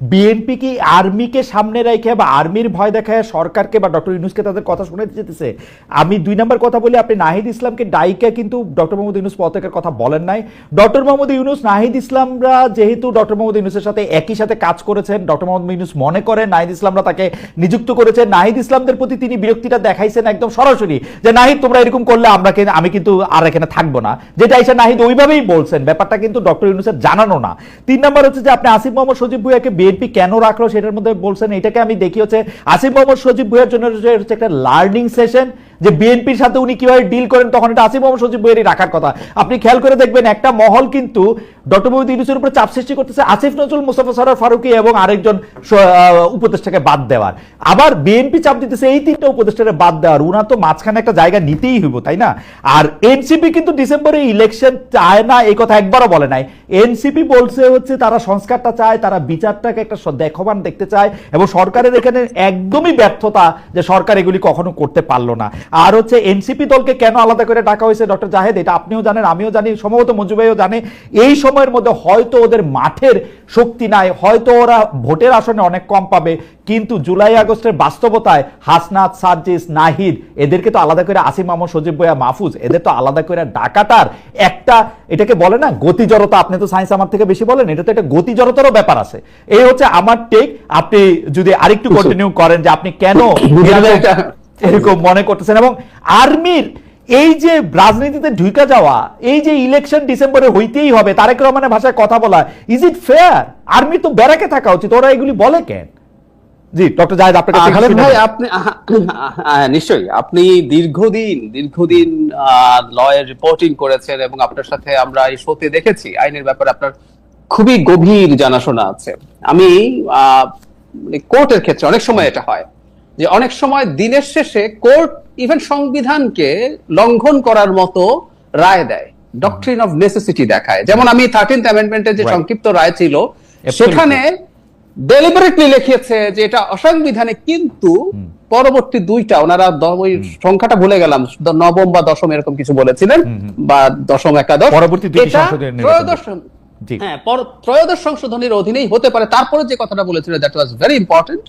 BNP কি আর্মিকে সামনে রেখে বা আর্মির ভয় দেখায় সরকারকে বা ডক্টর ইউনুসকে তাদের কথা শুনে যেতেছে? আমি দুই নম্বর কথা বলি, আপনি নাহিদ ইসলামকে ডাইকা কিন্তু ডক্টর মোহাম্মদ ইউনুস পতাকার কথা বলেন নাই। ডক্টর মোহাম্মদ ইউনুস, নাহিদ ইসলামরা যেহেতু ডক্টর মোহাম্মদ ইউনুসের সাথে একই সাথে কাজ করেছেন, ডক্টর মোহাম্মদ ইউনুস মনে করেন নাহিদ ইসলামরা তাকে নিযুক্ত করেছেন। নাহিদ ইসলামদের প্রতি তিনি বিরক্তিটা দেখাইছেন একদম সরাসরি যে, নাহিদ, তোমরা এরকম করলে আমরা আমি কিন্তু আর এখানে থাকব না। যেটা এসে নাহিদ ওইভাবেই বলছেন, ব্যাপারটা কিন্তু ডক্টর ইউনুসের জানানো না। তিন নম্বর হচ্ছে যে, আপনি আসিফ মোহাম্মদ সজীব ভুইয়াকে বিএনপি কেন রাখল সেটার মধ্যে বলছেন, এটাকে আমি দেখি হচ্ছে, আসিফ মোহাম্মদ সজীব ভুইয়ার জন্য হচ্ছে একটা লার্নিং সেশন যে বিএনপির সাথে উনি কীভাবে ডিল করেন, তখন এটা আসিফ মোহাম্মদ সজীব ভুইয়ারই রাখার কথা। আপনি খেয়াল করে দেখবেন, একটা মহল কিন্তু ডক্টর মোহাম্মদ ইউনুসের উপরে চাপ সৃষ্টি করতেছে, আসিফ নজরুল, মুস্তাফা সরার ফারুকি এবং আরেকজন উপদেষ্টাকে বাদ দেওয়ার। আবার বিএনপি চাপ দিতেছে এই তিনটা উপদেষ্টাকে বাদ দেওয়ার। উনার তো মাঝখানে একটা জায়গা নিতেই হইব, তাই না? আর এনসিপি কিন্তু ডিসেম্বরে ইলেকশন চায় না, এই কথা একবারও বলে নাই। এনসিপি বলছে হচ্ছে, তারা সংস্কারটা চায়, তারা বিচারটাকে একটা দেখবান দেখতে চায় এবং সরকারের এখানে একদমই ব্যর্থতা যে সরকার এগুলি কখনো করতে পারল না। আর হচ্ছে এনসিপি দলকে কেন আলাদা করে ডাকা হয়েছে ডক্টর জাহেদ এটা আপনিও জানেন আমিও জানি সম্ভবত মঞ্জু ভাইও জানে। এই সময়ের মধ্যে হয়তো ওদের মাঠের শক্তি নাই হয়তো ওরা ভোটের আসনে অনেক কম পাবে কিন্তু জুলাই আগস্টের বাস্তবতায় হাসনাত সার্জিস নাহিদ এদেরকে তো আলাদা করে আসিম মাহমুদ সজীব বয়া মাহফুজ এদের তো আলাদা করে ডাকাটার একটা এটাকে বলে না গতি গতিজড়তা আপনি তো সায়েন্স আমার থেকে বেশি বলেন এটা তো একটা গতি গতিজড়তারও ব্যাপার আছে। এই হচ্ছে আমার টেক আপনি যদি আরেকটু কন্টিনিউ করেন যে আপনি কেন এরকম মনে করতেছেন। এবং আর্মির এই যে রাজনীতিতে ঢুকে যাওয়া এই যে ইলেকশন ডিসেম্বরে হইতেই হবে তারেক রহমানের ভাষায় কথা বলা ইজ ইট ফেয়ার আর্মি তো ব্যারাকে থাকা উচিত ওরা এগুলি বলে কেন? জি ডক্টর জাহেদ শুনে ভাই আপনি আহ, নিশ্চয়ই। আপনি দীর্ঘদিন দীর্ঘদিন লয়ের রিপোর্টিং করেছেন এবং আপনার সাথে আমরা এই শোতে দেখেছি। আইনের ব্যাপারে আপনার খুবই গভীর জানাশোনা আছে। আমি কোর্টের ক্ষেত্রে অনেক সময় এটা হয়। যে অনেক সময় দিনের শেষে কোর্ট ইভেন সংবিধানকে লঙ্ঘন করার মতো রায় দেয় ডক্ট্রিন অফ নেসেসিটি দেখায়। যেমন আমি থার্টিন্থ অ্যামেন্ডমেন্টের যে সংক্ষিপ্ত রায় ছিল সেখানে ডেলিবারেটলি লিখেছে যে এটা অসাংবিধানিক কিন্তু পরবর্তী দুইটা ওনারা ওই সংখ্যাটা ভুলে গেলাম নবম বা দশম এরকম কিছু বলেছিলেন বা দশম একাদশ। পরবর্তী। ত্রয়োদশ। হ্যাঁ ত্রয়োদশ সংশোধনীর অধীনেই হতে পারে। তারপরে যে কথাটা বলেছিলেন দ্যাট ওয়াজ ভেরি ইম্পর্টেন্ট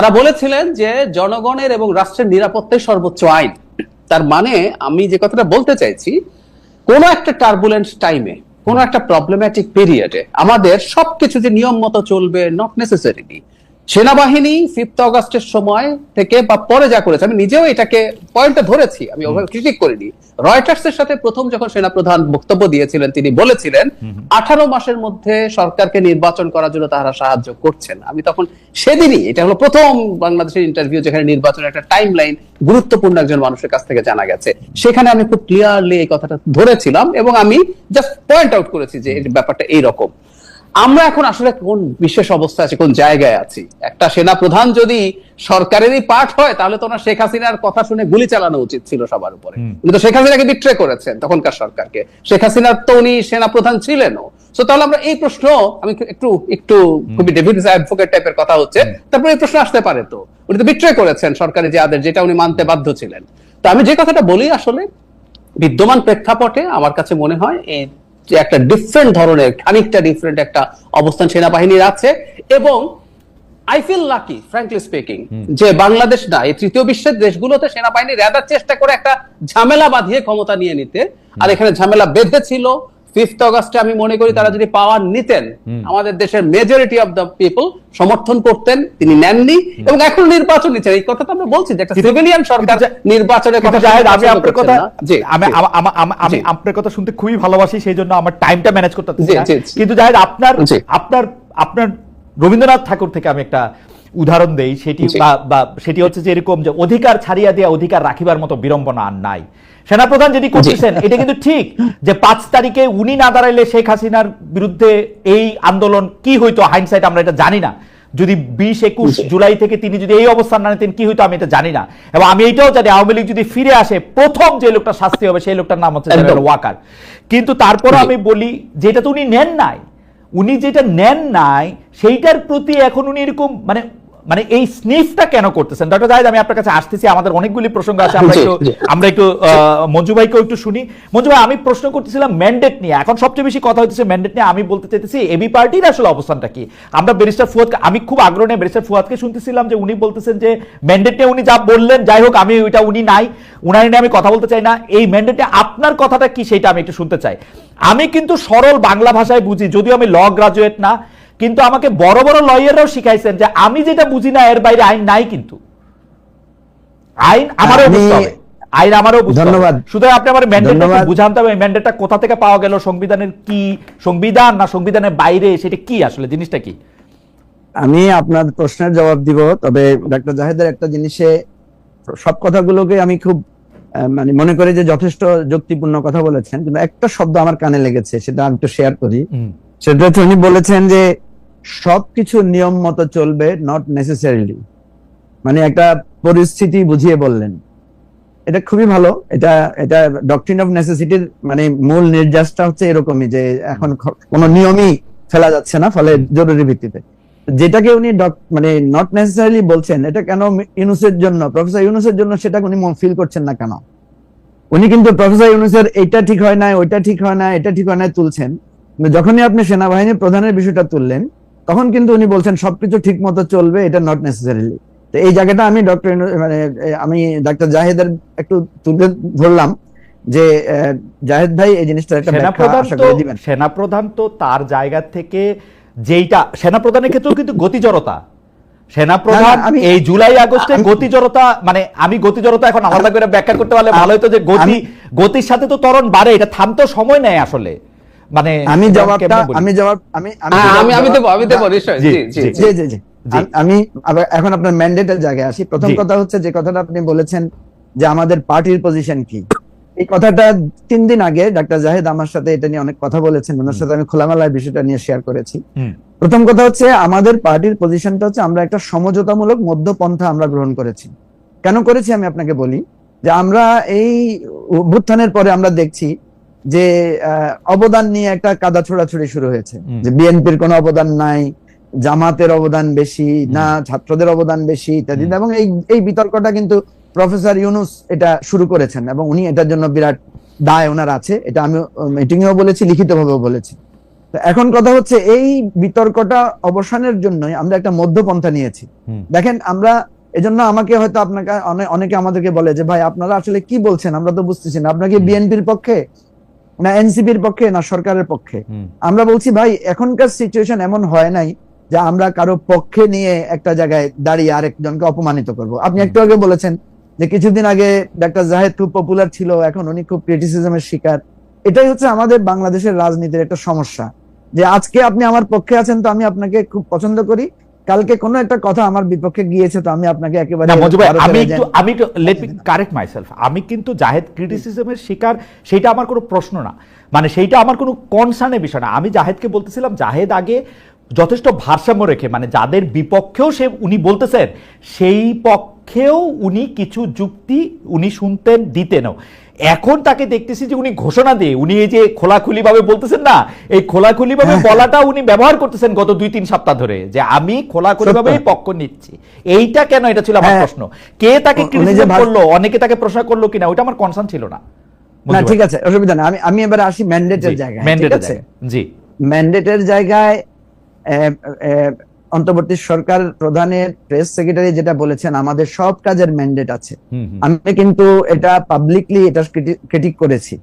তারা বলেছিলেন যে জনগণের এবং রাষ্ট্রের নিরাপত্তাই সর্বোচ্চ আইন। তার মানে আমি যে কথাটা বলতে চাইছি, কোন একটা টার্বুলেন্ট টাইমে কোন একটা প্রবলেম্যাটিক পিরিয়ডে আমাদের সবকিছু যে নিয়ম মতো চলবে নট নেসেসারিলি সেনাবাহিনী ফিফথ অগস্টের সময় থেকে বা পরে যা করেছে আমি নিজেও এটাকে পয়েন্টটা ধরেছি আমি ওভাবে ক্রিটিক করিনি। রয়টার্স এর সাথে প্রথম যখন সেনাপ্রধান বক্তব্য দিয়েছিলেন তিনি বলেছিলেন আঠারো মাসের মধ্যে সরকারকে নির্বাচন করার জন্য তারা সাহায্য করছেন। আমি তখন সেদিনই এটা হলো প্রথম বাংলাদেশের ইন্টারভিউ যেখানে নির্বাচনের একটা টাইম লাইন গুরুত্বপূর্ণ একজন মানুষের কাছ থেকে জানা গেছে। সেখানে আমি খুব ক্লিয়ারলি এই কথাটা ধরেছিলাম এবং আমি জাস্ট পয়েন্ট আউট করেছি যে ব্যাপারটা এইরকম। আমরা এখন আসলে কোন বিশেষ অবস্থায় আছি কোন জায়গায় আছি? একটা সেনা প্রধান যদি সরকারেরই পার্ট হয় তাহলে তো ওনার শেখ হাসিনার কথা শুনে গুলি চালানো উচিত ছিল সবার উপরে। উনি তো শেখ হাসিনাকে বিট্রে করেছেন তখনকার সরকারকে। শেখ হাসিনার তো উনি সেনা প্রধান ছিলেনও। তো তাহলে আমরা এই প্রশ্ন আমি একটু একটু খুবই ডেভিড অ্যাডভোকেট টাইপের কথা হচ্ছে তারপরে এই প্রশ্ন আসতে পারে তো। উনি তো বিট্রে করেছেন সরকারি যে আদেশ যেটা উনি মানতে বাধ্য ছিলেন। তো আমি যে কথাটা বলি আসলে বিদ্যমান প্রেক্ষাপটে আমার কাছে মনে হয় এই একটা ডিফারেন্ট ধরনের খানিকটা ডিফারেন্ট একটা অবস্থান সেনাবাহিনীর আছে এবং I feel lucky frankly speaking যে বাংলাদেশ না এই তৃতীয় বিশ্বের দেশগুলোতে সেনাবাহিনী রেদার চেষ্টা করে একটা ঝামেলা বাঁধিয়ে ক্ষমতা নিয়ে নিতে। আর এখানে ঝামেলা বেঁধে ছিল ফিফথ অগস্টে আমি মনে করি তারা যদি পাওয়ার নিতেন আমাদের দেশের মেজরিটি অফ দ্য পিপল সমর্থন করতেন তিনি নেননি এবং এখন নির্বাচন নিচ্ছেন। এই কথা তো আমরা বলছি যে একটা সিভিলিয়ান সরকার নির্বাচনের কথা জাহেদ, আমি আপনার কথা জি আমি। আমা- আপনার কথা শুনতে খুবই ভালোবাসি সেই জন্য আমার টাইমটা ম্যানেজ করতে। কিন্তু জাহেদ আপনার আপনার আপনার রবীন্দ্রনাথ ঠাকুর থেকে আমি একটা উদাহরণ দেই সেটি বা- সেটি হচ্ছে যে এরকম যে অধিকার ছাড়িয়া দিয়া অধিকার রাখিবার মতো বিড়ম্বনা আর নাই। সেনাপ্রধান যেটি করতেছেন এটা কিন্তু ঠিক যে পাঁচ তারিখে উনি না দাঁড়াইলে শেখ হাসিনার বিরুদ্ধে এই আন্দোলন কি হইতো? হাইন্ডসাইট আমরা এটা জানি না। যদি বিশ একুশ। জুলাই থেকে তিনি যদি এই অবস্থান না নিতেন কি হইতো আমি এটা জানি না। এবং আমি এটাও জানি আওয়ামী লীগ যদি ফিরে আসে প্রথম যে লোকটা শাস্তি হবে সেই লোকটার নাম হচ্ছে ওয়াকার। কিন্তু তারপর আমি বলি যেটা তো উনি নেন নাই উনি যেটা নেন নাই সেইটার প্রতি এখন উনি এরকম মানে মানে এই স্নিফটা কেন করতেছেন? ডক্টর জাহিদ আমি আপনার কাছে আসতেছি আমাদের অনেকগুলি প্রসঙ্গ আছে আমরা একটু আমরা একটু মঞ্জু ভাইকেও একটু শুনি। মঞ্জু ভাই আমি প্রশ্ন করতেছিলাম ম্যান্ডেট নিয়ে। এখন সবচেয়ে বেশি কথা হচ্ছে ম্যান্ডেট নিয়ে। আমি বলতে চাইতেছি এবি পার্টির আসলে অবস্থানটা কি? আমরা ব্যারিস্টার ফুয়াদ আমি খুব আগ্রহ নিয়ে ব্যারিস্টার ফুয়াদকে শুনতেছিলাম যে উনি বলতেছেন যে ম্যান্ডেট নিয়ে উনি যা বললেন যাই হোক আমি ওইটা উনি নাই। উনার নিয়ে আমি কথা বলতে চাই না। এই ম্যান্ডেটে আপনার কথাটা কি সেটা আমি একটু শুনতে চাই। আমি কিন্তু সরল বাংলা ভাষায় বুঝি যদিও আমি ল গ্রাজুয়েট না। কিন্তু আমাকে বড় বড় লয়াররাও শিখাইছেন যে আমি যেটা বুঝি না এর বাইরে আইন নাই কিন্তু আইন আমারও বুঝতে হবে আইন আমারও। ধন্যবাদ। সুতরাং আপনি আমার ম্যান্ডেটটা। বুঝাতে হবে ম্যান্ডেটটা কোথা থেকে পাওয়া গেল সংবিধানের কি সংবিধান না সংবিধানের বাইরে সেটা কি আসলে জিনিসটা কি আমি আপনার প্রশ্নের জবাব দিব তবে ডাক্তার জাহেদের একটা জিনিসে সব কথাগুলোকে আমি খুব মানে মনে করি যে যথেষ্ট যুক্তিপূর্ণ কথা বলেছেন কিন্তু একটা শব্দ আমার কানে লেগেছে সেটা আমি একটু শেয়ার করি সেটা হচ্ছে উনি বলেছেন যে সবকিছু নিয়ম মতো চলবে নট নেসেসারিলি মানে একটা পরিস্থিতি বুঝিয়ে বললেন। এটা খুবই ভালো। এটা এটা ডক্ট্রিন অফ নেসেসিটির মানে মূল নির্যাসটা হচ্ছে এরকমই যে এখন কোনো নিয়মই ফেলা যাচ্ছে না, ফলে জরুরি ভিত্তিতে। যেটাকে উনি মানে নট নেসেসারিলি বলছেন, এটা কেন ইউনুসের জন্য প্রফেসর ইউনুসের জন্য সেটা উনি ফিল করছেন না কেন? উনি কিন্তু প্রফেসর ইউনুসের এটা ঠিক হয় না ওইটা ঠিক হয় না এটা ঠিক হয় না তুলছেন। যখনই আপনি সেনাবাহিনীর প্রধানের বিষয়টা তুললেন তখন কিন্তু উনি বলছেন সবকিছু ঠিক মতো চলবে এটা নট নেসেসারিলি তো এই জায়গাটা আমি ডক্টর মানে আমি ডাক্তার জাহেদের একটু তুলে ধরলাম যে জাহেদ ভাই এই জিনিসটা একটা সেনাপ্রধান তো তার জায়গা থেকে যেইটা সেনাপ্রধানের ক্ষেত্রেও কিন্তু সেনাপ্রধান না, না, আমি- এই জুলাই আগস্টে আমি- গতিজড়তা মানে আমি গতিজড়তা এখন আলাদা করে ব্যাখ্যা করতে পারলে ভালো হতো যে গতি গতির সাথে তো ত্বরণ বাড়ে এটা থামতে সময় নেয় আসলে। মানে আমি এটা জবাবটা আমি জবাব আমি হ্যাঁ, আমি আমি দেবো আমি দেবো নিশ্চয়ই। জি, জি জি জি। আম- আমি এখন আপনার ম্যান্ডেটের জায়গায় আসি। প্রথম কথা হচ্ছে যে কথাটা আপনি বলেছেন যে আমাদের পার্টির পজিশন কি। এই কথাটা তিন দিন আগে ডাক্তার জাহেদ আমার সাথে এটা নিয়ে অনেক কথা বলেছেন। ওনার সাথে আমি খোলামেলা বিষয়টা নিয়ে শেয়ার করেছি। প্রথম কথা হচ্ছে আমাদের পার্টির পজিশনটা হচ্ছে আমরা একটা সমঝোতামূলক মধ্যপন্থা আমরা গ্রহণ করেছি। কেন করেছি আমি আপনাকে বলি? যে আমরা এই অভ্যুত্থানের পরে আমরা দেখছি যে অবদান নিয়ে একটা কাদা ছোড়াছুড়ি শুরু হয়েছে। যে বিএনপির কোনো অবদান নাই জামাতের অবদান বেশি না ছাত্রদের অবদান বেশি ইত্যাদি। এবং এই এই বিতর্কটা কিন্তু প্রফেসর ইউনুস এটা শুরু করেছেন এবং উনি এটার জন্য বিরাট দায় ওনার আছে। এটা আমি মিটিং এও বলেছি লিখিতভাবেও বলেছি। এখন কথা হচ্ছে এই বিতর্কটা অবসানের জন্যই আমরা একটা মধ্যপন্থা নিয়েছি। দেখেন আমরা এজন্য আমাকে হয়তো আপনাকে অনেকে আমাদেরকে বলে যে ভাই আপনারা আসলে কি বলছেন? আমরা তো বুঝতেছি না। আপনাকে বিএনপির পক্ষে না এনসিপির পক্ষে না সরকারের পক্ষে। আমরা বলছি ভাই এখনকার সিচুয়েশন এমন হয় নাই যে আমরা কারও পক্ষে নিয়ে একটা জায়গায় দাঁড়িয়ে আরেকজনকে অপমানিত করব। আপনি একটু আগে বলেছেন যে কিছুদিন আগে ডাক্তার জাহেদ খুব পপুলার ছিল এখন উনি খুব ক্রিটিসিজমের শিকার। এটাই হচ্ছে আমাদের বাংলাদেশের রাজনীতির একটা সমস্যা। যে আজকে আপনি আমার পক্ষে আছেন তো আমি আপনাকে খুব পছন্দ করি কালকে কোনো একটা কথা আমার বিপক্ষে গিয়েছে তো আমি আপনাকে একেবারে আমি একটু আমি একটু লেট মি কারেক্ট মাইসেলফ আমি কিন্তু জাহেদ ক্রিটিসিজমের শিকার সেইটা আমার কোনো প্রশ্ন না। মানে সেইটা আমার কোনো কনসার্নের বিষয় না। আমি জাহেদকে বলতেছিলাম জাহেদ আগে যথেষ্ট ভারসাম্য রেখে মানে যাদের বিপক্ষেও সে উনি বলতেছেন সেই পক্ষেও উনি কিছু যুক্তি উনি শুনতেন দিতেনও। এখন তাকে দেখতেছি যে উনি ঘোষণা দিয়ে উনি এই যে খোলাখুলি ভাবে বলতেছেন না এই খোলাখুলি ভাবে হ্যাঁ। বলাটা উনি ব্যবহার করতেছেন গত দুই তিন সপ্তাহ ধরে যে আমি খোলাখুলি ভাবে। পক্ষ নিচ্ছি। এইটা কেন? এটা ছিল আমার হ্যাঁ। প্রশ্ন। কে তাকে ক্রিটিসিজম করল? অনেকে তাকে প্রশ্ন করল কিনা? ওইটা আমার কনসার্ন ছিল না। না ঠিক আছে অসুবিধা না আমি আমি এবার আসি ম্যান্ডেটের জায়গায় ঠিক ম্যান্ডেটের জি। ম্যান্ডেটের জায়গায় অন্তর্বর্তী সরকার প্রধানের প্রেস সেক্রেটারি যেটা বলেছেন আমাদের সব কাজের ম্যান্ডেট আছে। আমি কিন্তু এটা পাবলিকলি এটা ক্রিটিক করেছি।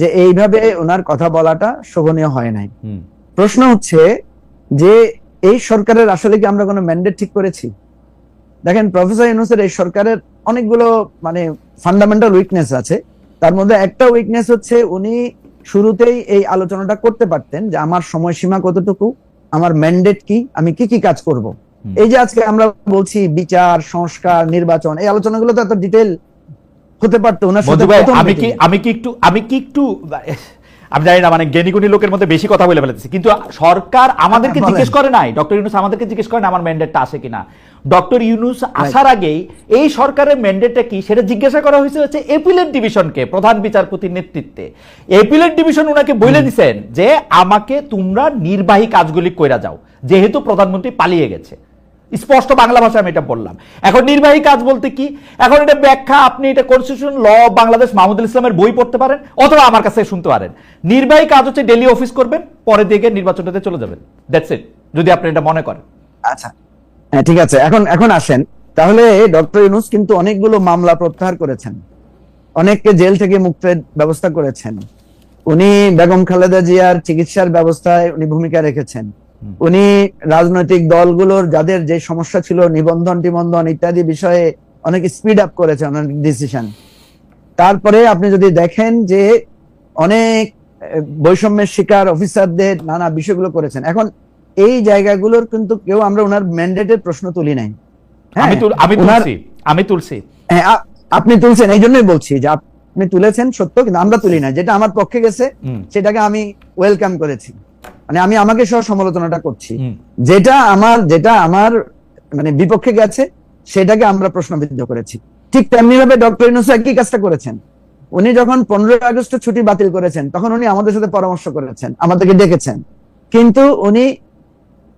যে এইভাবে ওনার কথা বলাটা শোভনীয় হয় নাই। প্রশ্ন হচ্ছে যে এই সরকারের আসলে কি আমরা কোনো ম্যান্ডেট ঠিক করেছি? দেখেন প্রফেসর ইউনুসের এই সরকারের অনেকগুলো মানে ফান্ডামেন্টাল উইকনেস আছে। তার মধ্যে একটা উইকনেস হচ্ছে উনি শুরুতেই এই আলোচনাটা করতে পারতেন যে আমার সময়সীমা কতটুকু আমার ম্যান্ডেট কি? আমি কি কি কাজ করব? এই যে আজকে আমরা বলছি বিচার সংস্কার নির্বাচন এই আলোচনাগুলো তো এত ডিটেল হতে পারতো ওনার সাথে প্রথম আমি কি আমি কি একটু আমি কি একটু আমি জানি না মানে জ্ঞানীগুণী লোকের মধ্যে বেশি কথা বলে ফেলেছি কিন্তু সরকার আমাদেরকে জিজ্ঞেস করে নাই ডক্টর ইউনুস আমাদেরকে জিজ্ঞেস করে না আমার ম্যান্ডেটটা আছে কিনা। ডক্টর ইউনুস আসার আগেই এই সরকারের ম্যান্ডেটটা কি সেটা জিজ্ঞাসা করা হয়েছে হচ্ছে এপিলেট ডিভিশনকে প্রধান বিচারপতির নেতৃত্বে। এপিলেট ডিভিশন ওনাকে বলে দিছেন যে আমাকে তোমরা নির্বাহী কাজগুলি কইরা যাও যেহেতু প্রধানমন্ত্রী পালিয়ে গেছে। স্পষ্ট বাংলা ভাষায় আমি এটা বললাম। এখন নির্বাহী কাজ বলতে কি? এখন এটা ব্যাখ্যা আপনি এটা কনস্টিটিউশন ল বাংলাদেশ মাহমুদুল ইসলামের বই পড়তে পারেন অথবা আমার কাছে শুনতে পারেন। নির্বাহী কাজ হচ্ছে ডেলি অফিস করবেন পরে দিকে নির্বাচনটাতে চলে যাবেন। দ্যাটস ইট যদি আপনি এটা মনে করেন। আচ্ছা হ্যাঁ ঠিক আছে। এখন এখন আসেন। তাহলে ডক্টর ইউনুস কিন্তু অনেকগুলো মামলা প্রত্যাহার করেছেন। অনেককে জেল থেকে মুক্তের ব্যবস্থা করেছেন। উনি বেগম খালেদা জিয়ার চিকিৎসার ব্যবস্থায় উনি ভূমিকা রেখেছেন। উনি রাজনৈতিক দলগুলোর যাদের যে সমস্যা ছিল নিবন্ধন টিবন্ধন ইত্যাদি বিষয়ে অনেক স্পিড আপ করেছেন অনেক ডিসিশন তারপরে আপনি যদি দেখেন যে অনেক বৈষম্যের শিকার অফিসারদের নানা বিষয়গুলো করেছেন। এখন এই জায়গাগুলোর কিন্তু কেউ আমরা ওনার ম্যান্ডেটের প্রশ্ন তুলি নাই। হ্যাঁ, আমি আমি তুলছি আমি তুলছি। হ্যাঁ, আপনি তুলছেন এই জন্যই বলছি যে আপনি তুলেছেন সত্য কিন্তু আমরা তুলি না যেটা আমার পক্ষে গেছে সেটাকে আমি ওয়েলকাম করেছি। মানে আমি আমাকে সহ সমালোচনাটা করছি। যেটা আমার যেটা আমার মানে বিপক্ষে গেছে সেটাকে আমরা প্রশ্নবিদ্ধ করেছি। ঠিক তেমনি ভাবে ডক্টর ইউনুস একই কাজটা করেছেন। উনি যখন পনেরোই আগস্ট ছুটি বাতিল করেছেন তখন উনি আমাদের সাথে পরামর্শ করেছেন আমাদেরকে ডেকেছেন। কিন্তু উনি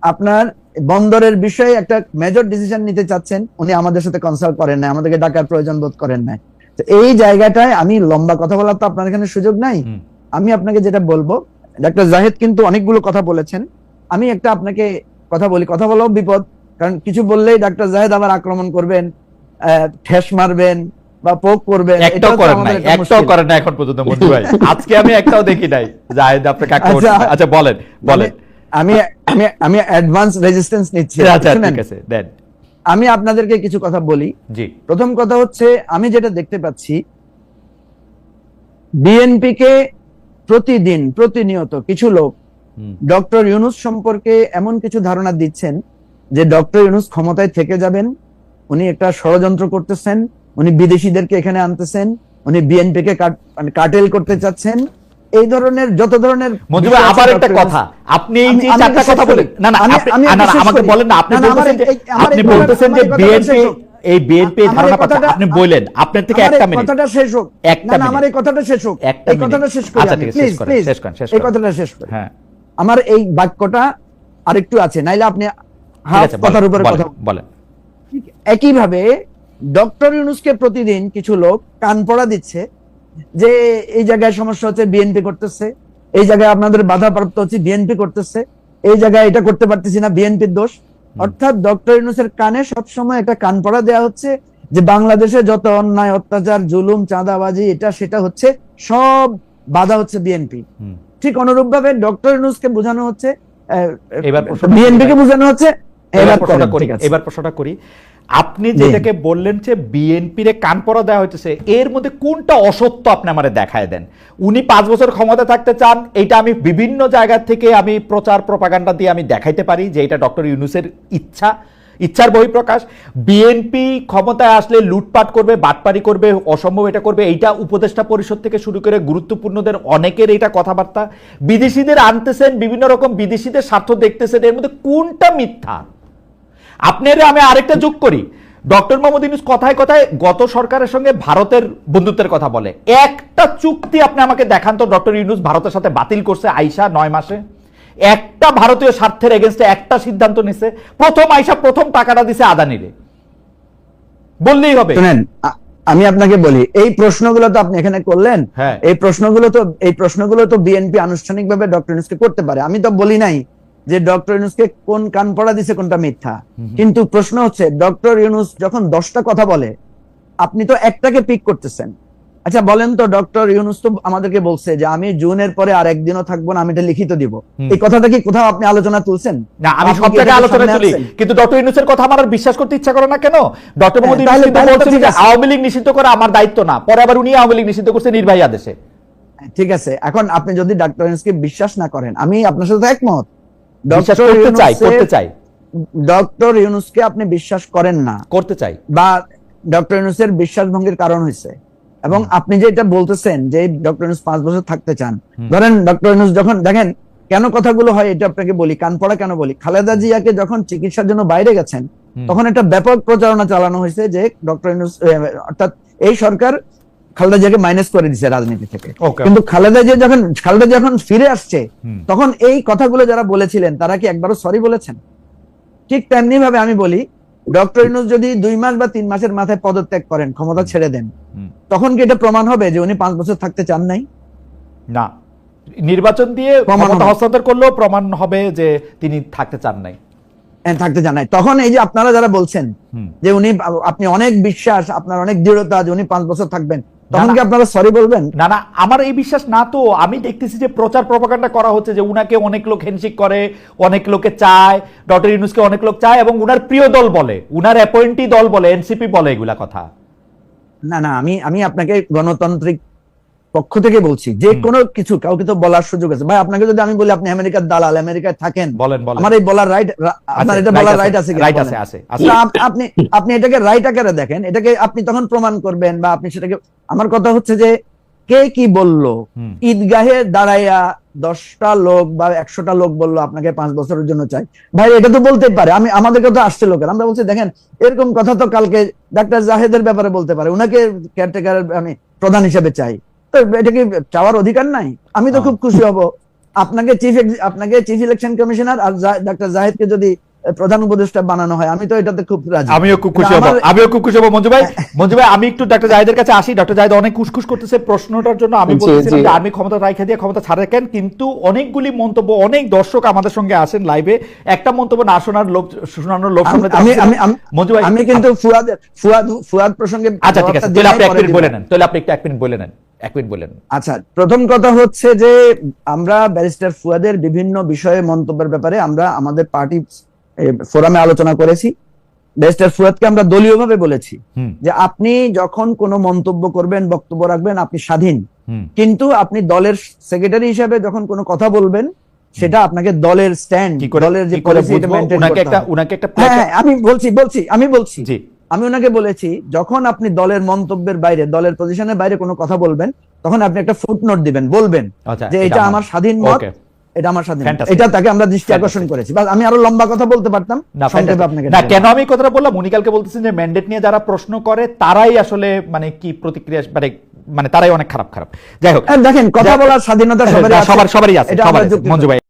আপনার বন্দরের বিষয়ে একটা মেজর ডিসিশন নিতে চাচ্ছেন উনি আমাদের সাথে কনসাল্ট করেন না আমাদেরকে ডাকার প্রয়োজন বোধ করেন না তো এই জায়গাটায় আমি লম্বা কথা বলার তো আপনার এখানে সুযোগ নাই। আমি আপনাকে যেটা বলব ডাক্তার জাহেদ কিন্তু অনেকগুলো কথা বলেছেন। আমি একটা আপনাকে কথা বলি কথা বলাও বিপদ কারণ কিছু বললেই ডাক্তার জাহেদ আবার আক্রমণ করবেন আহ, ঠেস মারবেন বা পোক করবেন একটাও করেন নাই একটাও করেন না এখন পর্যন্ত মঞ্জু ভাই। আজকে আমি একটাও দেখি নাই জাহেদ আপনাকে আচ্ছা। আচ্ছা বলেন বলেন। আমি আমি আমি অ্যাডভান্স রেজিস্ট্যান্স নিচ্ছি। আচ্ছা ঠিক আছে দেন। আমি আপনাদেরকে কিছু কথা বলি। জি। প্রথম কথা হচ্ছে আমি যেটা দেখতে পাচ্ছি বিএনপি কে প্রতিদিন প্রতিনিয়ত কিছু লোক ডক্টর ইউনুস সম্পর্কে এমন কিছু ধারণা দিচ্ছেন যে ডক্টর ইউনুস ক্ষমতায় থেকে যাবেন উনি একটা ষড়যন্ত্র করতেছেন উনি বিদেশিদেরকে এখানে আনতেছেন উনি বিএনপি কে কাট- মানে কাটেল করতে চাচ্ছেন এই ধরনের যত ধরনের আবার একটা কথা। আপনি এই যে চারটা কথা বলেন না না আপনি- আমাকে বলেন না আপনি বলতেছেন যে আপনি বলতেছেন যে বিএনপি শেষ হোক। এই বিএনপি ধারণা কথা আপনি বললেন আপনার থেকে একটা মিনিট কথাটা শেষ হোক। একটা না না আমার এই কথাটা শেষ হোক। এই কথাটা শেষ করি আচ্ছা, ঠিক আছে, শেষ করেন, শেষ করেন, শেষ এই কথাটা শেষ করি। হ্যাঁ। আমার এই বাক্যটা আরেকটু আছে নাইলে আপনি হাফ কথার বলেন, উপরে বলেন, কথা বলেন একইভাবে ডক্টর ইউনুসকে প্রতিদিন কিছু লোক কান পড়া দিচ্ছে। যে এই জায়গায় সমস্যা হচ্ছে বিএনপি করতেছে এই জায়গায় আপনাদের বাধা প্রাপ্ত হচ্ছে বিএনপি করতেছে এই জায়গায় এটা করতে পারতেছি না বিএনপির দোষ। অর্থাৎ ডক্টর ইউনুসের কানে সবসময় একটা কান পড়া দেওয়া হচ্ছে যে বাংলাদেশে যত অন্যায় অত্যাচার জুলুম চাঁদাবাজি এটা সেটা হচ্ছে সব বাধা হচ্ছে বিএনপি ঠিক অনুরূপ ভাবে ডক্টর ইউনুসকে বোঝানো হচ্ছে বিএনপি কে। বোঝানো হচ্ছে এবার এবার প্রশ্নটা করি। আপনি যেটাকে বললেন যে বিএনপি রে কান পড়া দেওয়া হইতেছে এর মধ্যে কোনটা অসত্য আপনি আমারে দেখায় দেন? উনি পাঁচ বছর ক্ষমতা থাকতে চান এটা আমি বিভিন্ন জায়গা থেকে আমি প্রচার প্রপাগান্ডা দিয়ে আমি দেখাইতে পারি যে এটা ডক্টর ইউনুসের ইচ্ছা ইচ্ছার বহিঃপ্রকাশ। বিএনপি ক্ষমতায় আসলে লুটপাট করবে বাটপারি করবে অসম্ভব এটা করবে এইটা উপদেষ্টা পরিষদ থেকে শুরু করে গুরুত্বপূর্ণদের অনেকের এটা কথাবার্তা। বিদেশিদের আনতেছেন বিভিন্ন রকম বিদেশিদের স্বার্থ দেখতেছেন এর মধ্যে কোনটা মিথ্যা? আপনার আমি আরেকটা যোগ করি। ডক্টর মোহাম্মদ ইউনুস কথায় কথায় গত সরকারের সঙ্গে ভারতের বন্ধুত্বের কথা বলে। একটা চুক্তি আপনি আমাকে দেখান তো ডক্টর ইউনুস ভারতের সাথে বাতিল করছে আইসা নয় মাসে। একটা ভারতীয় স্বার্থের এগেনস্টে একটা সিদ্ধান্ত নিছে। প্রথম আইসা প্রথম টাকাটা দিছে আদানিরে। বললেই হবে। শুনেন আমি আপনাকে বলি এই প্রশ্নগুলো তো আপনি এখানে করলেন। হ্যাঁ। এই প্রশ্নগুলো তো এই প্রশ্নগুলো তো বিএনপি আনুষ্ঠানিকভাবে ডক্টর ইউনুসকে করতে পারে। আমি তো বলি নাই যে ডক্টর ইউনুসকে কোন কান পড়া দিছে কোনটা মিথ্যা। কিন্তু প্রশ্ন হচ্ছে ডক্টর ইউনুস যখন দশটা কথা বলে আপনি তো একটাকে পিক করতেছেন। আচ্ছা বলেন তো ডক্টর ইউনুস তো আমাদেরকে বলছে যে আমি জুনের পরে আর একদিনও থাকব না আমি এটা লিখিত দিব। এই কথাটা কি কোথাও আপনি আলোচনা তুলছেন? না আমি সব জায়গায় আলোচনা তুলি। কিন্তু ডক্টর ইউনুসের কথা আমার বিশ্বাস করতে ইচ্ছা করে না কেন? ডক্টর মোহাম্মদ ইউনুস কিন্তু বলছেন যে। আওয়ামী লীগ নিষিদ্ধ করা আমার দায়িত্ব না। পরে আবার উনি আওয়ামী লীগ নিষিদ্ধ করছে নির্বাহী আদেশে। ঠিক আছে এখন আপনি যদি ডক্টর ইউনুসকে বিশ্বাস না করেন আমি আপনার সাথে একমত। বিশ্বাস করতে চাই করতে চাই। ডক্টর ইউনুসকে আপনি বিশ্বাস করেন না। করতে চাই। বা ডক্টর ইউনুসের বিশ্বাস ভঙ্গের কারণ হয়েছে। এবং আপনি যে এটা বলতেছেন যে ডক্টর ইউনুস পাঁচ বছর থাকতে চান। ধরেন ডক্টর ইউনুস যখন দেখেন কেন কথাগুলো হয় এটা আপনাকে বলি কান পড়া কেন বলি? খালেদা জিয়াকে যখন চিকিৎসার জন্য বাইরে গেছেন তখন একটা ব্যাপক প্রচারণা চালানো হয়েছে যে ডক্টর ইউনুস অর্থাৎ এই সরকার খালেদা জিয়াকে মাইনাস করে দিছে রাজনীতি থেকে। কিন্তু খালেদা জিয়া যখন খালেদা যখন ফিরে আসছে তখন এই কথাগুলো যারা বলেছিলেন তারা কি একবারও সরি বলেছেন? ঠিক তেমনি ভাবে আমি বলি ডক্টর ইউনুস যদি দুই মাস বা তিন মাসের মাথায় পদত্যাগ করেন ক্ষমতা ছেড়ে দেন তখন কি এটা প্রমাণ হবে যে উনি পাঁচ বছর থাকতে চান নাই? না। নির্বাচন দিয়ে ক্ষমতা। হস্তান্তর করলেও প্রমাণ হবে যে তিনি থাকতে চান নাই। থাকতে চান নাই। তখন এই যে আপনারা যারা বলছেন যে উনি আপনি অনেক বিশ্বাস আপনার অনেক দৃঢ়তা যে উনি পাঁচ বছর থাকবেন তখন কি আপনারা সরি বলবেন? না না আমার এই বিশ্বাস না তো। আমি দেখতেছি যে প্রচার প্রপাগান্ডা করা হচ্ছে যে উনাকে অনেক লোক হ্যান্ডশেক করে অনেক লোকে চায় ডক্টর ইউনুসকে অনেক লোক চায় এবং উনার প্রিয় দল বলে উনার অ্যাপয়েন্টি দল বলে এনসিপি বলে এগুলা কথা। না না আমি আমি আপনাকে গণতান্ত্রিক পক্ষ থেকে বলছি যে কোনো কিছু কাউকে তো বলার সুযোগ আছে। ভাই আপনাকে যদি আমি বলি আপনি আমেরিকার দালাল আমেরিকায় থাকেন বলেন আমার এই বলার রাইট আপনার এটা বলার রাইট আছে বলেন? আছে, আছে। আপনি আপনি এটাকে রাইট আকারে দেখেন এটাকে আপনি তখন প্রমাণ করবেন বা আপনি সেটাকে আমার কথা হচ্ছে যে কে কি বলল? ঈদগাহে দাঁড়াইয়া দশটা লোক বা একশোটা লোক বলল আপনাকে পাঁচ বছরের জন্য চাই। ভাই এটা তো বলতে পারে আমি আমাদেরকে তো আসছে লোকের। আমরা বলছি দেখেন এরকম কথা তো কালকে ডাক্তার জাহেদের ব্যাপারে বলতে পারে উনাকে কেয়ারটেকার আমি প্রধান হিসেবে চাই। তো এটা কি চাওয়ার অধিকার নাই আমি তো। খুব খুশি হব আপনাকে চিফ আপনাকে চিফ ইলেকশন কমিশনার আর ডাক্তার জাহেদকে যদি প্রধান উপদেষ্টা বানানো হয়। আমি তো এটাতে খুব রাজি। আমিও খুব খুশি হব। আমিও খুব খুশি হব। মঞ্জু ভাই মঞ্জু ভাই আমি একটু ডক্টর জাহিদের কাছে আসি। ডক্টর জাহিদ অনেক খুশখুশ করতেছে প্রশ্নটার জন্য। আমি বলতেছিলাম যে আর্মি ক্ষমতা রাখা দিয়ে ক্ষমতা ছাড়া কেন কিন্তু অনেকগুলি মন্তব্য অনেক দর্শক আমাদের সঙ্গে আসেন লাইভে। একটা মন্তব্য না শোনার লোক শোনানোর লোক আমি- আমি আমি আমি- মঞ্জু ভাই আমি কিন্তু ফুয়াদ ফুয়াদ ফুয়াদ প্রসঙ্গে আচ্ছা ঠিক আছে। তাহলে আপনি এক মিনিট বলে নেন। তাহলে আপনি একটু এক মিনিট বলে নেন। এক মিনিট বলে নেন। আচ্ছা প্রথম কথা হচ্ছে যে আমরা ব্যারিস্টার ফুয়াদের বিভিন্ন বিষয়ে মন্তব্যের ব্যাপারে আমরা আমাদের পার্টি ফোরামে আলোচনা করেছি। ব্যারিস্টার ফুয়াদকে আমরা দলীয়ভাবে বলেছি যে আপনি যখন কোনো মন্তব্য করবেন বক্তব্য রাখবেন আপনি স্বাধীন। কিন্তু আপনি দলের সেক্রেটারি হিসেবে যখন কোনো কথা বলবেন সেটা আপনাকে দলের স্ট্যান্ড দলের যে এটা বুঝব? করতে একটা উনাকে একটা হ্যাঁ আমি বলছি বলছি আমি বলছি। জি। আমি ওনাকে বলেছি যখন আপনি দলের মন্তব্যের বাইরে দলের পজিশনের বাইরে কোনো কথা বলবেন তখন আপনি একটা ফুটনোট দিবেন বলবেন আচ্ছা যে এটা আমার স্বাধীন মত। এটা আমার স্বাধীন এটা তাকে আমরা দৃষ্টি আকর্ষণ করেছি। বাস আমি আরও লম্বা কথা বলতে পারতাম সংক্ষেপে আপনাকে না কেন আমি কথাটা বললাম? উনি কালকে বলতেছেন যে ম্যান্ডেট নিয়ে যারা প্রশ্ন করে তারাই আসলে মানে কি প্রতিক্রিয়া মানে মানে তারাই অনেক খারাপ খারাপ। যাই হোক। হ্যাঁ, দেখেন কথা বলার স্বাধীনতা সবারই আছে। সবার সবারই আছে মঞ্জু ভাই।